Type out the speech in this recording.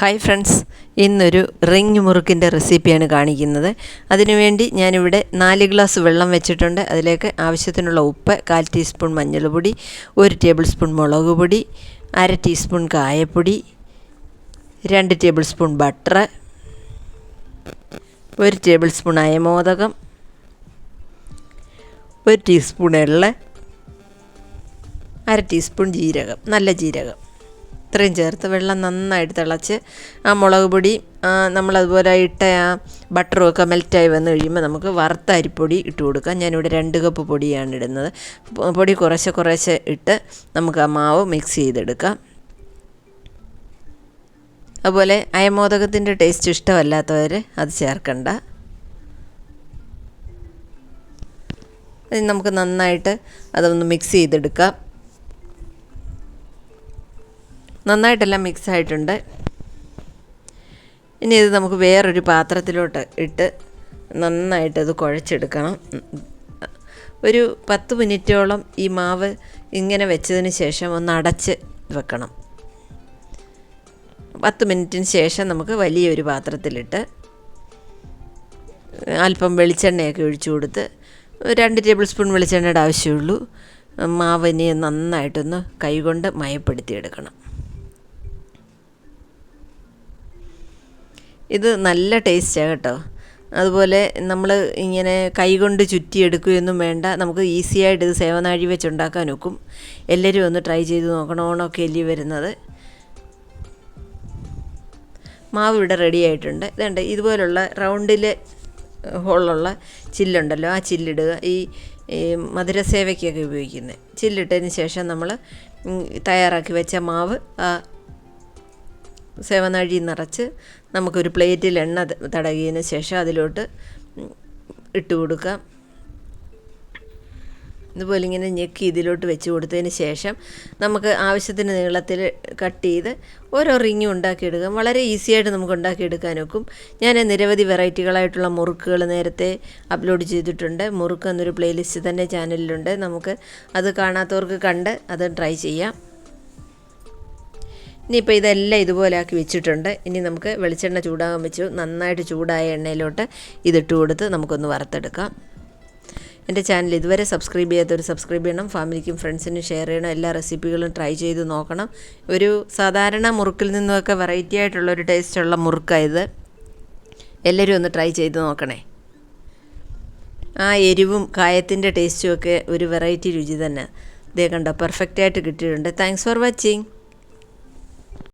Hi friends ഇന്നൊരു ring മുറുക്കിന്റെ റെസിപ്പിയാണ് കാണിക്കുന്നത്. അതിനുവേണ്ടി ഞാനിവിടെ നാല് ഗ്ലാസ് വെള്ളം വെച്ചിട്ടുണ്ട്. അതിലേക്ക് ആവശ്യത്തിനുള്ള ഉപ്പ് കാൽ ടീസ്പൂൺ മഞ്ഞൾപ്പൊടി ഒരു ടേബിൾ സ്പൂൺ മുളക് പൊടി അര ടീസ്പൂൺ കായപ്പൊടി രണ്ട് ടേബിൾ സ്പൂൺ ബട്ടർ ഒരു ടേബിൾ സ്പൂൺ അയമോദകം ഒരു ടീസ്പൂൺ എള്ള് അര ടീസ്പൂൺ ജീരകം നല്ല ജീരകം. ഇത്രയും ചേർത്ത് വെള്ളം നന്നായിട്ട് തിളച്ച് ആ മുളക് പൊടി നമ്മളതുപോലെ ഇട്ട ആ ബട്ടറും ഒക്കെ മെൽറ്റായി വന്നു കഴിയുമ്പോൾ നമുക്ക് വറുത്ത അരിപ്പൊടി ഇട്ട് കൊടുക്കാം. ഞാനിവിടെ രണ്ട് കപ്പ് പൊടിയാണ് ഇടുന്നത്. പൊടി കുറേശ്ശെ കുറേശ്ശെ ഇട്ട് നമുക്ക് ആ മാവ് മിക്സ് ചെയ്തെടുക്കാം. അതുപോലെ അയമോദകത്തിന്റെ ടേസ്റ്റ് ഇഷ്ടമല്ലാത്തവർ അത് ചേർക്കണ്ട. നമുക്ക് നന്നായിട്ട് അതൊന്ന് മിക്സ് ചെയ്തെടുക്കാം. നന്നായിട്ടെല്ലാം മിക്സ് ആയിട്ടുണ്ട് ഇനി ഇത് നമുക്ക് വേറൊരു പാത്രത്തിലോട്ട് ഇട്ട് നന്നായിട്ട് ഇത് കുഴച്ചെടുക്കണം. ഒരു പത്ത് മിനിറ്റോളം ഈ മാവ് ഇങ്ങനെ വെച്ചതിന് ശേഷം ഒന്ന് അടച്ച് വെക്കണം. പത്ത് മിനിറ്റിന് ശേഷം നമുക്ക് വലിയൊരു പാത്രത്തിലിട്ട് അല്പം വെളിച്ചെണ്ണയൊക്കെ ഒഴിച്ചു കൊടുത്ത് രണ്ട് ടേബിൾ സ്പൂൺ വെളിച്ചെണ്ണയുടെ ആവശ്യമുള്ളൂ. മാവിനെ നന്നായിട്ടൊന്ന് കൈകൊണ്ട് മയപ്പെടുത്തിയെടുക്കണം. ഇത് നല്ല ടേസ്റ്റാണ് കേട്ടോ. അതുപോലെ നമ്മൾ ഇങ്ങനെ കൈകൊണ്ട് ചുറ്റിയെടുക്കുകയൊന്നും വേണ്ട. നമുക്ക് ഈസി ആയിട്ട് ഇത് സേവനാഴി വെച്ച് ഉണ്ടാക്കാൻ ഒക്കും. എല്ലാവരും ഒന്ന് ട്രൈ ചെയ്ത് നോക്കണം. ഓണമൊക്കെ എല്ലി വരുന്നത്. മാവ് ഇവിടെ റെഡി ആയിട്ടുണ്ട്. ഇതുണ്ട്. ഇതുപോലുള്ള റൗണ്ടിൽ ഹോളുള്ള ചില്ലുണ്ടല്ലോ. ആ ചില്ലിടുക. ഈ മധുരസേവയ്ക്കൊക്കെ ഉപയോഗിക്കുന്നത് ചില്ലിട്ടതിന് ശേഷം നമ്മൾ തയ്യാറാക്കി വെച്ച മാവ് ആ സേവനാഴി നിറച്ച് നമുക്കൊരു പ്ലേറ്റിൽ എണ്ണ തടകിയതിന് ശേഷം അതിലോട്ട് ഇട്ട് കൊടുക്കാം. ഇതുപോലെ ഇങ്ങനെ ഞെക്കി ഇതിലോട്ട് വെച്ച് കൊടുത്തതിന് ശേഷം നമുക്ക് ആവശ്യത്തിന് നീളത്തിൽ കട്ട് ചെയ്ത് ഓരോ റിങ്ങും ഉണ്ടാക്കിയെടുക്കാം. വളരെ ഈസിയായിട്ട് നമുക്ക് ഉണ്ടാക്കിയെടുക്കാൻ ഒക്കും ഞാൻ നിരവധി വെറൈറ്റികളായിട്ടുള്ള മുറുക്കുകൾ നേരത്തെ അപ്ലോഡ് ചെയ്തിട്ടുണ്ട്. മുറുക്ക് എന്നൊരു പ്ലേലിസ്റ്റ് തന്നെ ചാനലിലുണ്ട്. നമുക്ക് അത് കാണാത്തവർക്ക് കണ്ട് അത് ട്രൈ ചെയ്യാം. ഇനിയിപ്പോൾ ഇതെല്ലാം ഇതുപോലെ ആക്കി വെച്ചിട്ടുണ്ട്. ഇനി നമുക്ക് വെളിച്ചെണ്ണ ചൂടാകാൻ വെച്ചു. നന്നായിട്ട് ചൂടായ എണ്ണയിലോട്ട് ഇതിട്ട് കൊടുത്ത് നമുക്കൊന്ന് വറുത്തെടുക്കാം. എന്റെ ചാനൽ ഇതുവരെ സബ്സ്ക്രൈബ് ചെയ്യാത്തവർ സബ്സ്ക്രൈബ് ചെയ്യണം. ഫാമിലിക്കും ഫ്രണ്ട്സിനും ഷെയർ ചെയ്യണം. എല്ലാ റെസിപ്പികളും ട്രൈ ചെയ്ത് നോക്കണം. ഒരു സാധാരണ മുറുക്കിൽ നിന്നുമൊക്കെ വെറൈറ്റി ആയിട്ടുള്ള ആയിട്ടുള്ളൊരു ടേസ്റ്റുള്ള മുറുക്കായത് എല്ലാവരും ഒന്ന് ട്രൈ ചെയ്ത് നോക്കണേ. ആ എരിവും കായത്തിന്റെ ടേസ്റ്റും ഒക്കെ ഒരു വെറൈറ്റി രുചി തന്നെ. ഇതേ കണ്ടോ പെർഫെക്റ്റായിട്ട് കിട്ടിയിട്ടുണ്ട്. Thanks for watching